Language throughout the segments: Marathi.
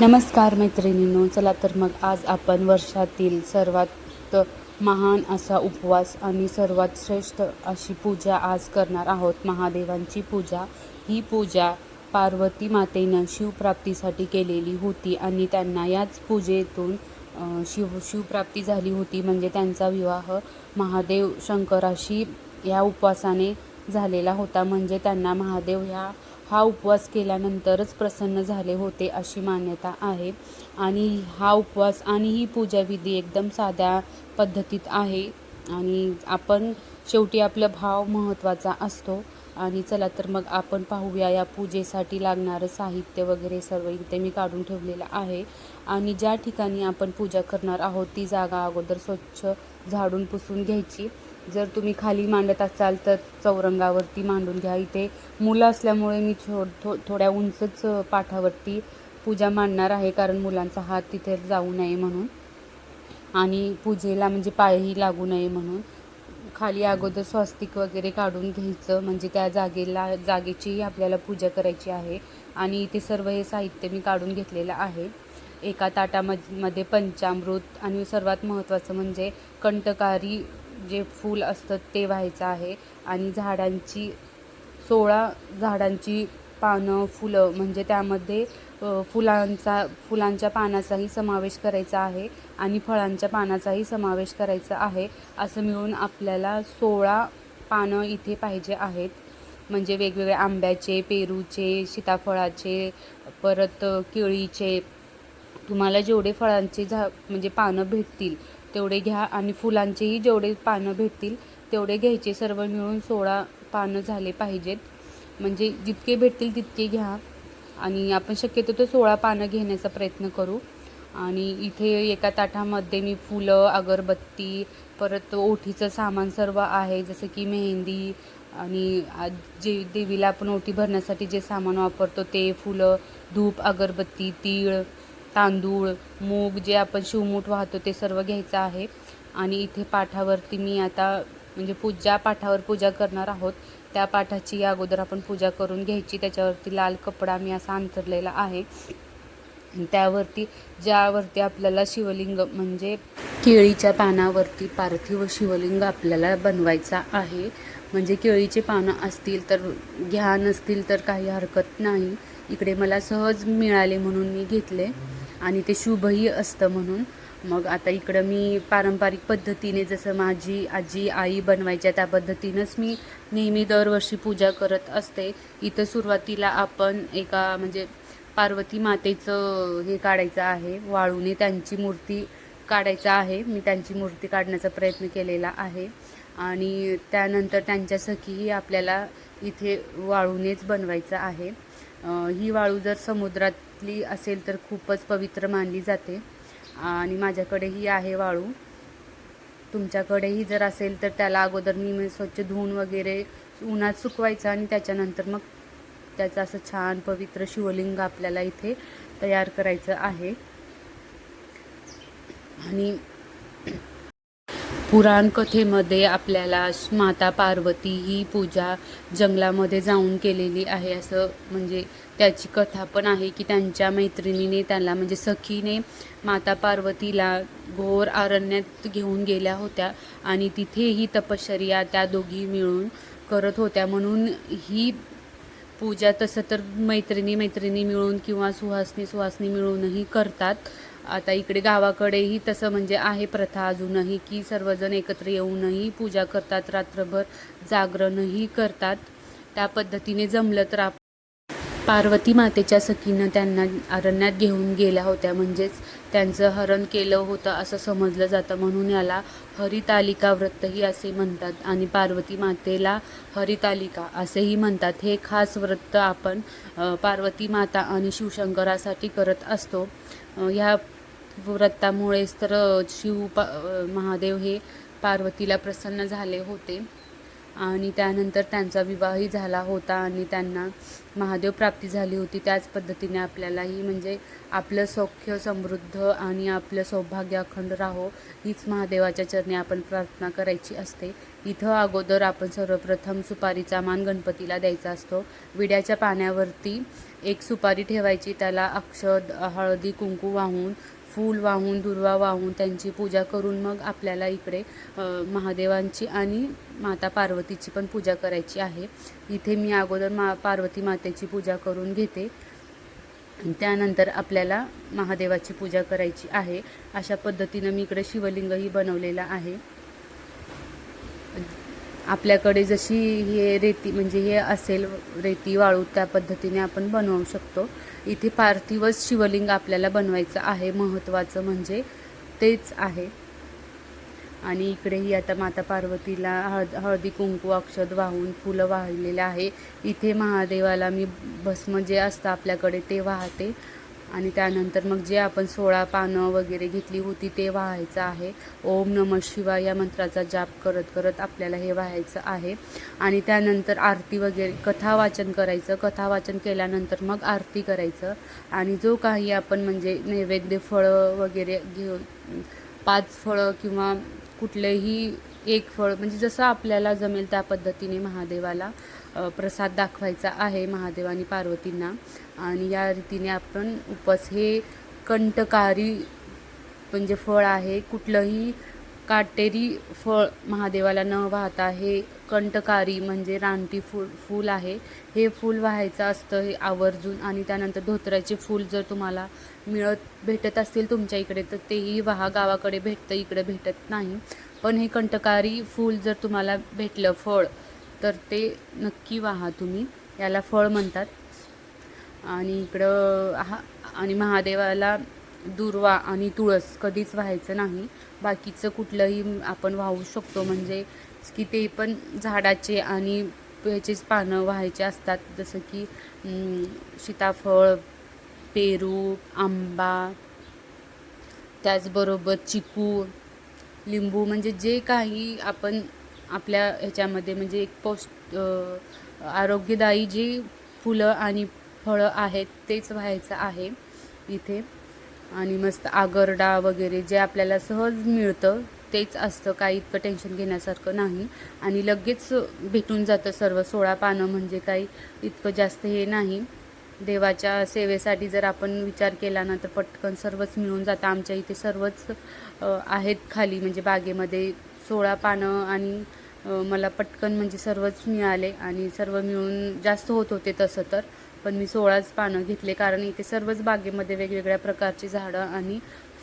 नमस्कार मैत्रिणींनो चला तर मग आज आपण वर्षातील सर्वात महान असा उपवास आणि सर्वात श्रेष्ठ अशी पूजा आज करणार आहोत. महादेवांची पूजा. ही पूजा पार्वती मातेनं शिवप्राप्तीसाठी केलेली होती आणि त्यांना याच पूजेतून शिव शिवप्राप्ती झाली होती. म्हणजे त्यांचा विवाह महादेव शंकराशी या उपवासाने झालेला होता. म्हणजे त्यांना महादेव ह्या हा उपवास केल्यानंतरच प्रसन्न झाले होते अशी मान्यता आहे. आणि हा उपवास आणि ही पूजाविधी एकदम साध्या पद्धतीत आहे. आणि आपण शेवटी आपला भाव महत्त्वाचा असतो. आणि चला तर मग आपण पाहूया या पूजेसाठी लागणारं साहित्य वगैरे सर्व इथे मी काढून ठेवलेलं आहे. आणि ज्या ठिकाणी आपण पूजा करणार आहोत ती जागा अगोदर स्वच्छ झाडून पुसून घ्यायची. जर तुम्ही खाली मांडत असाल तर चौरंगावरती मांडून घ्या. इथे मुलं असल्यामुळे मी थो थो थोड्या उंचच पाठावरती पूजा मांडणार आहे. कारण मुलांचा हात तिथे जाऊ नये म्हणून. आणि पूजेला म्हणजे पायही लागू नये म्हणून. खाली अगोदर स्वस्तिक वगैरे काढून घ्यायचं. म्हणजे त्या जागेला जागेचीही आपल्याला पूजा करायची आहे. आणि इथे सर्व हे साहित्य मी काढून घेतलेलं आहे. एका ताटामध्ये पंचामृत आणि सर्वात महत्त्वाचं म्हणजे कंटकारी जे फूल असतं ते व्हायचं आहे. आणि झाडांची सोळा झाडांची पानं फुलं म्हणजे त्यामध्ये फुलांचा फुलांच्या पानाचाही समावेश करायचा आहे आणि फळांच्या पानाचाही समावेश करायचा आहे. असं मिळून आपल्याला सोळा पानं इथे पाहिजे आहेत. म्हणजे वेगवेगळ्या आंब्याचे पेरूचे सीताफळाचे परत केळीचे तुम्हाला जेवढे फळांचे झा म्हणजे पानं भेटतील तेवढे घ्या आणि फुलांचेही जेवढे पानं भेटतील तेवढे घ्यायचे. सर्व मिळून सोळा पानं झाले पाहिजेत. म्हणजे जितके भेटतील तितके घ्या. आणि आपण शक्यतो तर सोळा पानं घेण्याचा प्रयत्न करू. आणि इथे एका ताटामध्ये मी फुलं अगरबत्ती परत ओठीचं सामान सर्व आहे. जसं की मेहंदी आणि जे देवीला आपण ओटी भरण्यासाठी जे सामान वापरतो ते फुलं धूप अगरबत्ती तीळ तांदूळ मूग जे आपण शिवमूठ वाहतो ते सर्व घ्यायचं आहे. आणि इथे पाठावरती मी आता म्हणजे पूजा पाठावर पूजा करणार आहोत. त्या पाठाची अगोदर आपण पूजा करून घ्यायची. त्याच्यावरती लाल कपडा मी असा अंतरलेला आहे. आणि त्यावरती ज्यावरती आपल्याला शिवलिंग म्हणजे केळीच्या पानावरती पार्थिव शिवलिंग आपल्याला बनवायचा आहे. म्हणजे केळीचे पानं असतील तर घ्या नसतील तर काही हरकत नाही. इकडे मला सहज मिळाले म्हणून मी घेतले. आणि ते शुभही असतं म्हणून. मग आता इकडं मी पारंपरिक पद्धतीने जसं माझी आजी आई बनवायच्या त्या पद्धतीनंच मी नेहमी दरवर्षी पूजा करत असते. इथं सुरुवातीला आपण एका म्हणजे पार्वती मातेचं हे काढायचं आहे. वाळूने त्यांची मूर्ती काढायचं आहे. मी त्यांची मूर्ती काढण्याचा प्रयत्न केलेला आहे. आणि त्यानंतर त्यांच्या सखीही आपल्याला इथे वाळूनेच बनवायचं आहे. ही वाळू जर समुद्रातली असेल तर खूपच पवित्र मानली जाते. आणि माझ्याकडेही आहे वाळू. तुमच्याकडेही जर असेल तर त्याला अगोदर मी म्हणजे स्वच्छ धुवून वगैरे उन्हात सुकवायचं आणि त्याच्यानंतर मग त्याचं असं छान पवित्र शिवलिंग आपल्याला इथे तयार करायचं आहे. आणि पुराणकथेमध्ये आपल्याला माता पार्वती ही पूजा जंगलामध्ये जाऊन केलेली आहे असं म्हणजे त्याची कथा पण आहे की त्यांच्या मैत्रिणीने त्याला म्हणजे सखीने माता पार्वतीला घोर अरण्यात घेऊन गेल्या होत्या आणि तिथेही तपश्चर्या त्या दोघी मिळून करत होत्या. म्हणून ही पूजा तसं तर मैत्रिणी मैत्रिणी मिळून किंवा सुहासनी सुहासनी मिळूनही करतात. आता इकडे गावाकडेही तसं म्हणजे आहे प्रथा अजूनही की सर्वजण एकत्र येऊनही पूजा करतात रात्रभर जागरणही करतात. त्या पद्धतीने जमलं तर आप पार्वती मातेच्या सखीनं त्यांना अरण्यात घेऊन गेल्या होत्या. म्हणजेच त्यांचं हरण केलं होतं असं समजलं जातं. म्हणून याला हरितालिका व्रतही असे म्हणतात आणि पार्वती मातेला हरितालिका असेही म्हणतात. हे खास व्रत आपण पार्वती माता आणि शिवशंकरासाठी करत असतो. ह्या व्रतामुळेच तर शिव पा महादेव हे पार्वतीला प्रसन्न झाले होते. आणि त्यानंतर त्यांचा विवाहही झाला होता आणि त्यांना महादेव प्राप्ती झाली होती. त्याच पद्धतीने आपल्यालाही म्हणजे आपलं सौख्य समृद्ध आणि आपलं सौभाग्य अखंड राहो हीच महादेवाच्या चरणी आपण प्रार्थना करायची असते. इथं अगोदर आपण सर्वप्रथम सुपारीचा मान गणपतीला द्यायचा असतो. विड्याच्या पाण्यावरती एक सुपारी ठेवायची त्याला अक्षद हळदी कुंकू वाहून फूल वाहून दुर्वा वाहून त्यांची पूजा करून मग आपल्याला इकडे महादेवांची आणि माता पार्वतीची पण पूजा करायची आहे. इथे मी अगोदर मा पार्वती मातेची पूजा करून घेते. त्यानंतर आपल्याला महादेवाची पूजा करायची आहे. अशा पद्धतीनं मी इकडे शिवलिंगही बनवलेला आहे. आपल्याकडे जशी हे रेती म्हणजे हे असेल रेती वाळू त्या पद्धतीने आपण बनवू शकतो. इथे पार्थिवच शिवलिंग आपल्याला बनवायचं आहे महत्त्वाचं म्हणजे तेच आहे. आणि इकडेही आता माता पार्वतीला हळद हळदी कुंकू अक्षद वाहून फुलं वाहिलेलं आहे. इथे महादेवाला मी भस्म जे असतं आपल्याकडे ते वाहते. आणि त्यानंतर मग जे आपण सोळा पानं वगैरे घेतली होती ते वाहायचं आहे. ओम नम शिवाय या मंत्राचा जाप करत करत आपल्याला हे वाहायचं आहे. आणि त्यानंतर आरती वगैरे कथा वाचन करायचं. कथा वाचन केल्यानंतर मग आरती करायचं. आणि जो काही आपण म्हणजे नैवेद्य फळं वगैरे घेऊ पाच फळं किंवा कुठलेही एक फळ म्हणजे जसं आपल्याला जमेल त्या पद्धतीने महादेवाला प्रसाद दाखवायचा आहे महादेव आणि पार्वतींना. आणि या रीतीने आपण उपवास हे कंटकारी म्हणजे फळ आहे. कुठलंही काटेरी फळ महादेवाला न वाहता हे कंटकारी म्हणजे रानटी फूल फूल आहे. हे फूल व्हायचं असतं हे आवर्जून आणि त्यानंतर धोत्राचे फूल जर तुम्हाला मिळत भेटत असतील तुमच्या इकडे तर तेही वाहा. गावाकडे भेटतं इकडे भेटत नाही. पण हे कंटकारी फूल जर तुम्हाला भेटलं फळ तर ते नक्की वाहा तुम्ही. याला फळ म्हणतात. आणि इकडं हा आणि महादेवाला दुर्वा आणि तुळस कधीच व्हायचं नाही. बाकीचं कुठलंही आपण वाहू शकतो. म्हणजे की ते पण झाडाचे आणि ह्याचेच पानं व्हायचे असतात. जसं की सीताफळ पेरू आंबा त्याचबरोबर चिकू लिंबू म्हणजे जे काही आपण आपल्या ह्याच्यामध्ये म्हणजे एक पौष्ट आरोग्यदायी जी फुलं आणि फळं आहेत तेच व्हायचं आहे इथे. आणि मस्त आगरडा वगैरे जे आपल्याला सहज मिळतं तेच असतं. काही इतकं टेन्शन घेण्यासारखं नाही. आणि लगेच भेटून जातं सर्व. सोळा पानं म्हणजे काही इतकं जास्त हे नाही. देवाच्या सेवेसाठी जर आपण विचार केला ना तर पटकन सर्वच मिळून जातं. आमच्या इथे सर्वच आहेत खाली. म्हणजे बागेमध्ये सोळा पानं आणि मला पटकन म्हणजे सर्वच मिळाले. आणि सर्व मिळून जास्त होत होते तसं तर. पण मी सोळाच पानं घेतले कारण इथे सर्वच बागेमध्ये वेगवेगळ्या प्रकारची झाडं आणि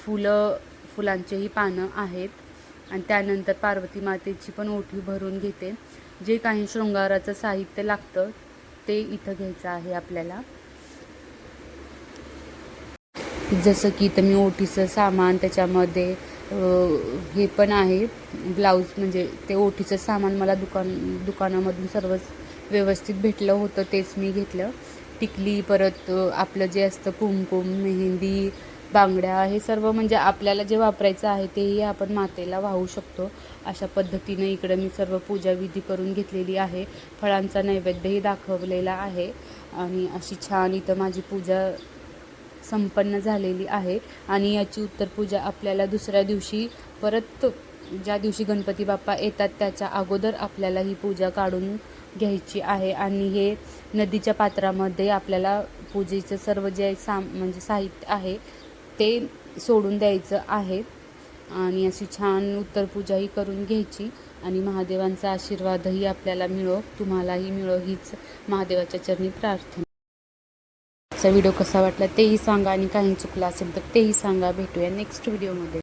फुलं फुलांचेही पानं आहेत. आणि त्यानंतर पार्वती मातेची पण ओठी भरून घेते. जे काही शृंगाराचं साहित्य लागतं ते इथं घ्यायचं आहे आपल्याला. जसं की इथं मी ओटीचं सामान त्याच्यामध्ये हे पण आहे. ब्लाऊज म्हणजे ते ओटीचं सामान मला दुकान दुकानामधून सर्वच व्यवस्थित भेटलं होतं तेच मी घेतलं. टिकली परत आपलं जे असतं कुमकुम मेहंदी बांगड्या हे सर्व म्हणजे आपल्याला जे वापरायचं आहे तेही आपण मातेला वाहू शकतो. अशा पद्धतीनं इकडं मी सर्व पूजा विधी करून घेतलेली आहे. फळांचा नैवेद्यही दाखवलेला आहे. आणि अशी छान इथं माझी पूजा संपन्न झालेली आहे. आणि याची उत्तरपूजा आपल्याला दुसऱ्या दिवशी परत ज्या दिवशी गणपती बाप्पा येतात त्याच्या अगोदर आपल्याला ही पूजा काढून घ्यायची आहे आणि हे नदीच्या पात्रामध्ये आपल्याला पूजेचं सर्व जे साम म्हणजे साहित्य आहे ते सोडून द्यायचं आहे. आणि अशी छान उत्तर पूजाही करून घ्यायची. आणि महादेवांचा आशीर्वादही आपल्याला मिळो. तुम्हालाही मिळो हीच महादेवाच्या चरणी प्रार्थना. आजचा व्हिडिओ कसा वाटला तेही सांगा आणि काही चुकला असेल तर तेही सांगा. भेटूया नेक्स्ट व्हिडिओमध्ये